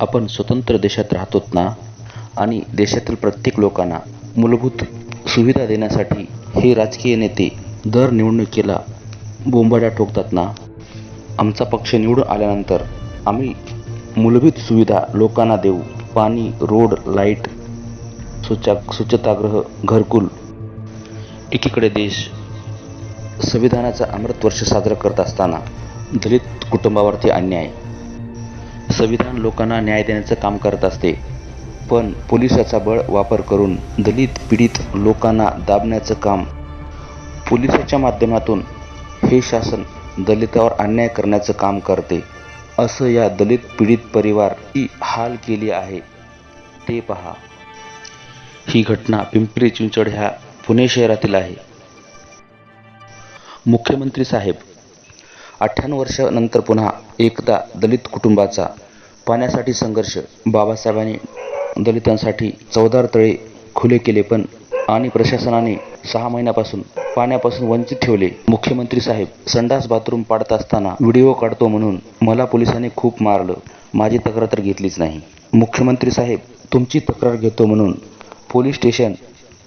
आपण स्वतंत्र देशात राहतोत ना? आणि देशातील प्रत्येक लोकांना मूलभूत सुविधा देण्यासाठी हे राजकीय नेते दर निवडणुकीला बोंबाड्या ठोकतात ना? आमचा पक्ष निवडून आल्यानंतर आम्ही मूलभूत सुविधा लोकांना देऊ. पाणी रोड लाइट स्वच्छ स्वच्छतागृह घरकुल. एकीकडे देश संविधानाचा अमृत वर्ष साजरं करत असताना दलित कुटुंबावरती अन्याय. संविधान लोकांना न्याय देण्याचं काम करत असते. पण पोलिसाचा बळ वापर करून दलित पीडित लोकांना दाबण्याचं काम पोलिसाच्या माध्यमातून हे शासन दलितावर अन्याय करण्याचं काम करते. असं या दलित पीडित परिवार ही हाल केली आहे. ते पहा. ही घटना पिंपरी चिंचवड ह्या पुणे शहरातील आहे. मुख्यमंत्री साहेब. अठ्ठ्याण्णव वर्षानंतर पुन्हा एकदा दलित कुटुंबाचा पाण्यासाठी संघर्ष. बाबासाहेबांनी दलितांसाठी चौदार तळे खुले केले पण आणि प्रशासनाने सहा महिन्यापासून पाण्यापासून वंचित ठेवले. मुख्यमंत्री साहेब संडास बाथरूम पाडत असताना व्हिडिओ काढतो म्हणून मला पोलिसांनी खूप मारलं. माझी तक्रार तर घेतलीच नाही. मुख्यमंत्री साहेब तुमची तक्रार घेतो म्हणून पोलीस स्टेशन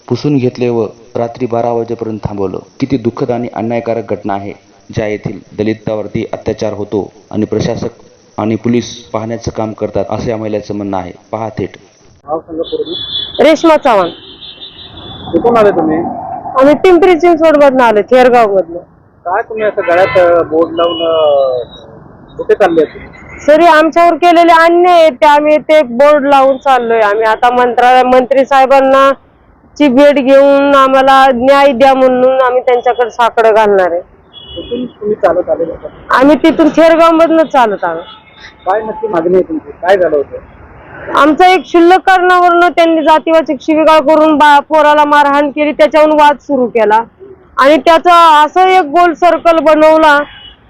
पुसून घेतले व रात्री बारा वाजेपर्यंत थांबवलं. किती दुःखद आणि अन्यायकारक घटना आहे. ज्या येथील दलितावरती अत्याचार होतो आणि प्रशासक आणि पोलीस पाहण्याचं काम करतात असं या महिलेचं म्हणणं आहे. पहा थेट. रेश्मा चव्हाण. कुठून आले तुम्ही? आम्ही पिंपरी चिंचवड मधनं आलो थेरगाव मधनं काय तुम्ही असं गळ्यात बोर्ड लावून कुठे चालले तुम्ही सरी आमच्यावर केलेले अन्याय आहेत ते. आम्ही ते बोर्ड लावून चाललोय. आम्ही आता मंत्रा मंत्री साहेबांना ची भेट घेऊन आम्हाला न्याय द्या म्हणून आम्ही त्यांच्याकडे साकडं घालणार आहे. कुठून तुम्ही चालत आले होता. आम्ही तिथून थेरगाव मधनं चालत आलो. काय नक्की मागणी आहे तुमची? काय झालं होतं? आमचा एक क्षुल्लक कारणावरनं त्यांनी जातीवाचक शिवीगाळ करून बा पोराला मारहाण केली त्याच्यावरून वाद सुरू केला. आणि त्याचा असं एक गोल सर्कल बनवला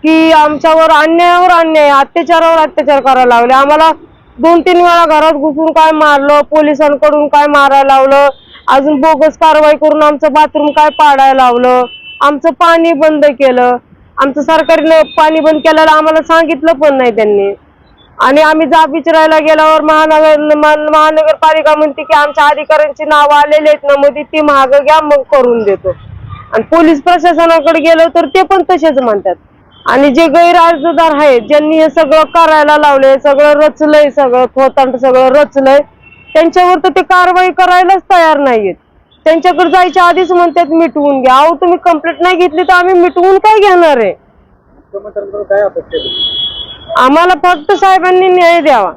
की आमच्यावर अन्यायावर अन्याय अत्याचारावर अत्याचार करायला लागले. आम्हाला दोन तीन वेळा घरात घुसून काय मारलं पोलिसांकडून काय मारायला लावलं अजून बोगस कारवाई करून आमचं बाथरूम काय पाडायला लावलं? आमचं पाणी बंद केलं. आमचं सरकारने पाणी बंद केल्याला आम्हाला सांगितलं पण नाही त्यांनी. आणि आम्ही जाब विचारायला गेल्यावर महानगर महानगरपालिका म्हणते की आमच्या अधिकाऱ्यांची नावं आलेली आहेत ना मध्ये ती महाग घ्या मग करून देतो. आणि पोलीस प्रशासनाकडे गेलो तर ते पण तसेच म्हणतात. आणि जे गैरअर्जदार आहेत ज्यांनी हे सगळं करायला लावलंय सगळं रचलंय सगळं खोतांड सगळं रचलंय त्यांच्यावर तर ते कारवाई करायलाच तयार नाहीयेत. त्यांच्याकडे जायच्या आधीच म्हणतात मिटवून घ्या. अहो तुम्ही कंप्लेंट नाही घेतली तर आम्ही मिटवून काय घेणार आहे? आम्हाला फक्त साहेबांनी न्याय द्यावा.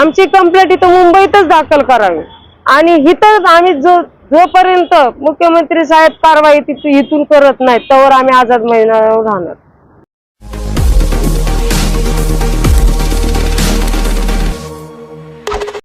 आमची कंप्लेंट इथं मुंबईतच दाखल करावी. आणि इथं आम्ही जो जोपर्यंत मुख्यमंत्री साहेब कारवाई तिथून इथून करत नाहीत तोवर आम्ही आझाद महिन्यावर राहणार.